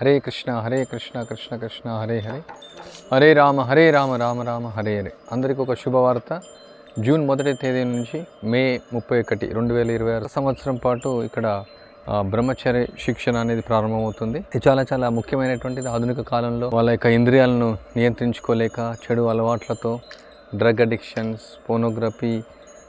హరే కృష్ణ హరే కృష్ణ కృష్ణ కృష్ణ హరే హరే. హరే రామ హరే రామ రామ రామ హరే హరే. అందరికీ ఒక శుభవార్త. జూన్ మొదటి తేదీ నుంచి మే ముప్పై ఒకటి రెండు వేల ఇరవై ఆరు సంవత్సరం పాటు ఇక్కడ బ్రహ్మచర్య శిక్షణ అనేది ప్రారంభమవుతుంది. ఇది చాలా చాలా ముఖ్యమైనటువంటిది. ఆధునిక కాలంలో వాళ్ళ యొక్క ఇంద్రియాలను నియంత్రించుకోలేక చెడు అలవాట్లతో డ్రగ్ అడిక్షన్స్ పోనోగ్రఫీ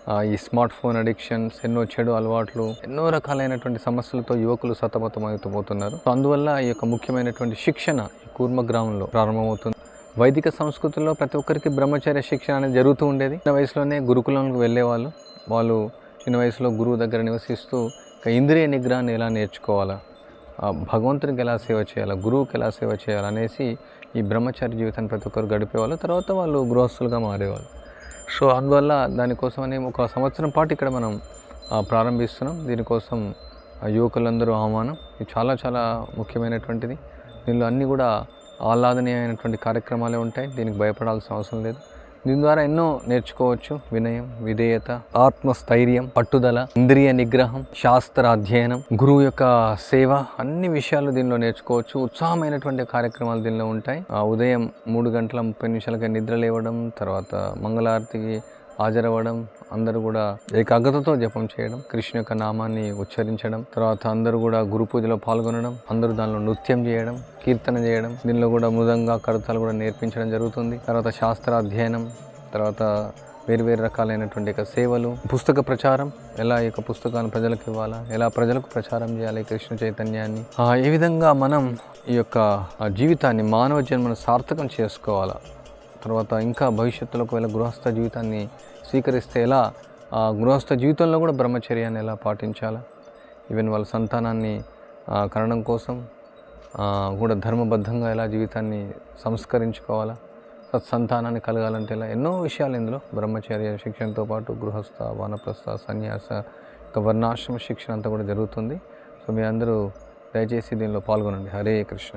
ఈ స్మార్ట్ ఫోన్ అడిక్షన్స్ ఎన్నో చెడు అలవాట్లు ఎన్నో రకాలైనటువంటి సమస్యలతో యువకులు సతమతమవుతుపోతున్నారు సో అందువల్ల ఈ యొక్క ముఖ్యమైనటువంటి శిక్షణ కూర్మ గ్రామంలో ప్రారంభమవుతుంది. వైదిక సంస్కృతిలో ప్రతి ఒక్కరికి బ్రహ్మచర్య శిక్షణ అనేది జరుగుతూ ఉండేది. చిన్న వయసులోనే గురుకులంకి వెళ్ళేవాళ్ళు. వాళ్ళు చిన్న వయసులో గురువు దగ్గర నివసిస్తూ ఇక ఇంద్రియ నిగ్రహాన్ని ఎలా నేర్చుకోవాలా? భగవంతునికి ఎలా సేవ చేయాలా? గురువుకి ఎలా సేవ చేయాలనేసి ఈ బ్రహ్మచారి జీవితాన్ని ప్రతి ఒక్కరు గడిపేవాళ్ళు. తర్వాత వాళ్ళు గృహస్థులుగా మారేవాళ్ళు. సో అందువల్ల దానికోసమని ఒక సంవత్సరం పాటు ఇక్కడ మనం ప్రారంభిస్తున్నాం. దీనికోసం యువకులందరూ ఆహ్వానం. ఇది చాలా చాలా ముఖ్యమైనటువంటిది. దీనిలో అన్నీ కూడా ఆహ్లాదనీయమైనటువంటి కార్యక్రమాలే ఉంటాయి. దీనికి భయపడాల్సిన అవసరం లేదు. దీని ద్వారా ఎన్నో నేర్చుకోవచ్చు. వినయం విధేయత ఆత్మస్థైర్యం పట్టుదల ఇంద్రియ నిగ్రహం శాస్త్ర అధ్యయనం గురువు యొక్క సేవ అన్ని విషయాలు దీనిలో నేర్చుకోవచ్చు. ఉత్సాహమైనటువంటి కార్యక్రమాలు దీనిలో ఉంటాయి. ఆ ఉదయం మూడు గంటల ముప్పై నిమిషాలకి నిద్ర లేవడం తర్వాత మంగళారతికి హాజరవ్వడం అందరూ కూడా ఏకాగ్రతతో జపం చేయడం కృష్ణ యొక్క నామాన్ని ఉచ్చరించడం తర్వాత అందరూ కూడా గురు పూజలో పాల్గొనడం అందరూ దానిలో నృత్యం చేయడం కీర్తన చేయడం దీనిలో కూడా మృదంగా కడతాలు కూడా నేర్పించడం జరుగుతుంది. తర్వాత శాస్త్ర అధ్యయనం తర్వాత వేరు వేరు రకాలైనటువంటి యొక్క సేవలు పుస్తక ప్రచారం ఎలా ఈ యొక్క పుస్తకాన్ని ప్రజలకు ఇవ్వాలా ఎలా ప్రజలకు ప్రచారం చేయాలి కృష్ణ చైతన్యాన్ని ఆ, ఏ విధంగా మనం ఈ యొక్క జీవితాన్ని మానవ జన్మను సార్థకం చేసుకోవాలా తర్వాత ఇంకా భవిష్యత్తులో ఒకవేళ గృహస్థ జీవితాన్ని స్వీకరిస్తే ఎలా? ఆ గృహస్థ జీవితంలో కూడా బ్రహ్మచర్యాన్ని ఎలా పాటించాలా? ఈవెన్ వాళ్ళ సంతానాన్ని కనడం కోసం కూడా ధర్మబద్ధంగా ఎలా జీవితాన్ని సంస్కరించుకోవాలా? సత్సంతానాన్ని కలగాలంటే ఎలా? ఎన్నో విషయాలు ఇందులో. బ్రహ్మచర్య శిక్షణతో పాటు గృహస్థ వానప్రస్థ సన్యాస ఇంకా వర్ణాశ్రమ శిక్షణ అంతా కూడా జరుగుతుంది. సో మీ అందరూ దయచేసి దీనిలో పాల్గొనండి. హరే కృష్ణ.